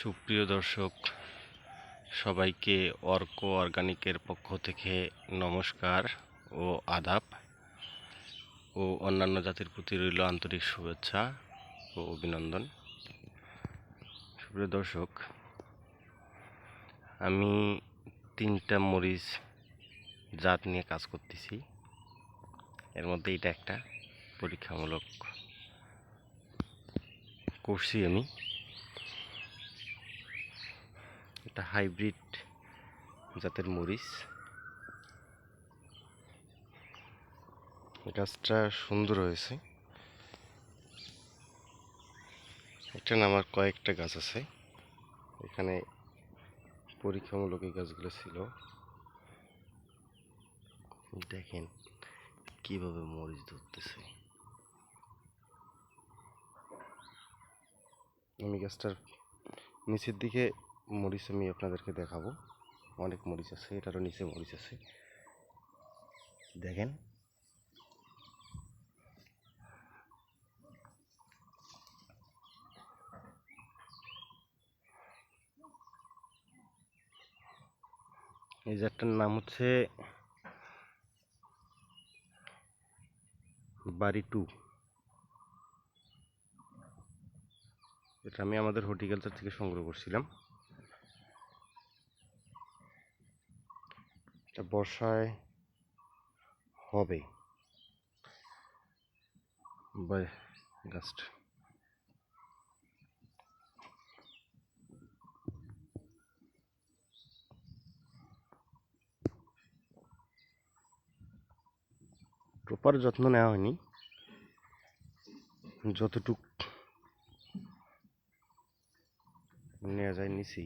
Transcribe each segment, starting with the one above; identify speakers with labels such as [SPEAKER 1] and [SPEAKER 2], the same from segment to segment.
[SPEAKER 1] সুপ্রিয় দর্শক, সবাইকে অর্ক অর্গানিকের পক্ষ থেকে নমস্কার ও আদাব ও অন্যান্য জাতির প্রতি রইল আন্তরিক শুভেচ্ছা ও অভিনন্দন। সুপ্রিয় দর্শক, আমি তিনটা মরিচ জাত নিয়ে কাজ করতেছি। এর মধ্যে এটা একটা, পরীক্ষামূলক করছি আমি। এটা হাইব্রিড জাতের মরিচ। গাছটা সুন্দর হয়েছে। এটা আমার কয়েকটা গাছ আছে। এখানে পরীক্ষামূলক এই গাছগুলো ছিল। দেখেন কীভাবে মরিচ ধরতেছে। আমি গাছটার নিচের দিকে মরিচ আমি আপনাদেরকে দেখাবো। অনেক মরিচ আছে, এটারও নিচে মরিচ আছে। দেখেন। এই জাতটার নাম হচ্ছে বাড়ি টু। এটা আমি আমাদের হর্টিকালচার থেকে সংগ্রহ করছিলাম। এটা বর্ষায় হবে। প্রপার যত্ন নেওয়া হয়নি। যতটুক নেওয়া যায় নিছি।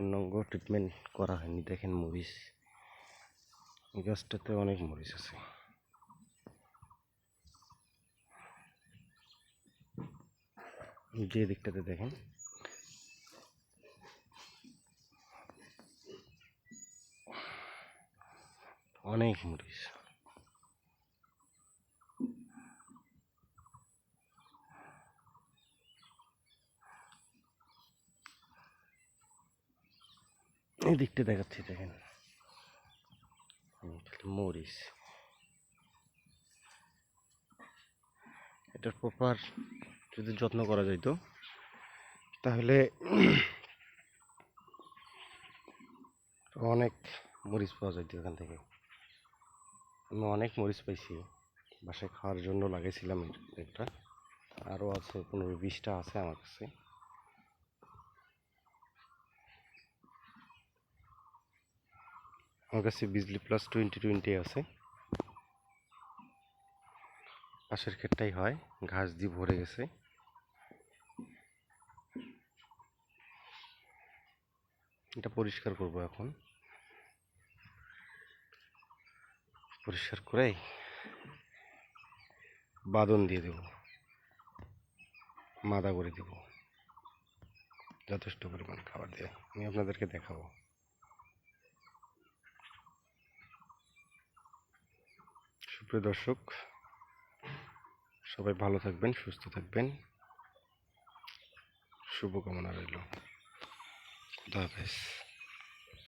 [SPEAKER 1] পূর্ণাঙ্গ ট্রিটমেন্ট করা হয়নি। দেখেন মরিচ গাছটাতে অনেক মরিচ আছে। যে দিকটাতে দেখেন। অনেক মরিচ এই দিকটা দেখাচ্ছি, দেখেন। মরিচ। এটার প্রপার যদি যত্ন করা যাইতো তাহলে অনেক মরিচ পাওয়া যাইতো এখান থেকে। আমি অনেক মরিচ পাইছি। বাসায় খাওয়ার জন্য লাগাইছিলাম একটা। আরও আছে, পনেরো বিশটা আছে আমার কাছে। আমার কাছে বিজলি প্লাস টোয়েন্টি টোয়েন্টি আছে। পাশের ক্ষেতটাই হয়, ঘাস দিয়ে ভরে গেছে। এটা পরিষ্কার করব এখন। পরিষ্কার করে বাদন দিয়ে দেব। মাদা করে দেব। যথেষ্ট পরিমাণ খাবার দিয়ে। আমি আপনাদেরকে দেখাবো। সুপ্রিয় দর্শক সবাই ভালো থাকবেন সুস্থ থাকবেন। শুভকামনা রইল। খুদা হাফেজ।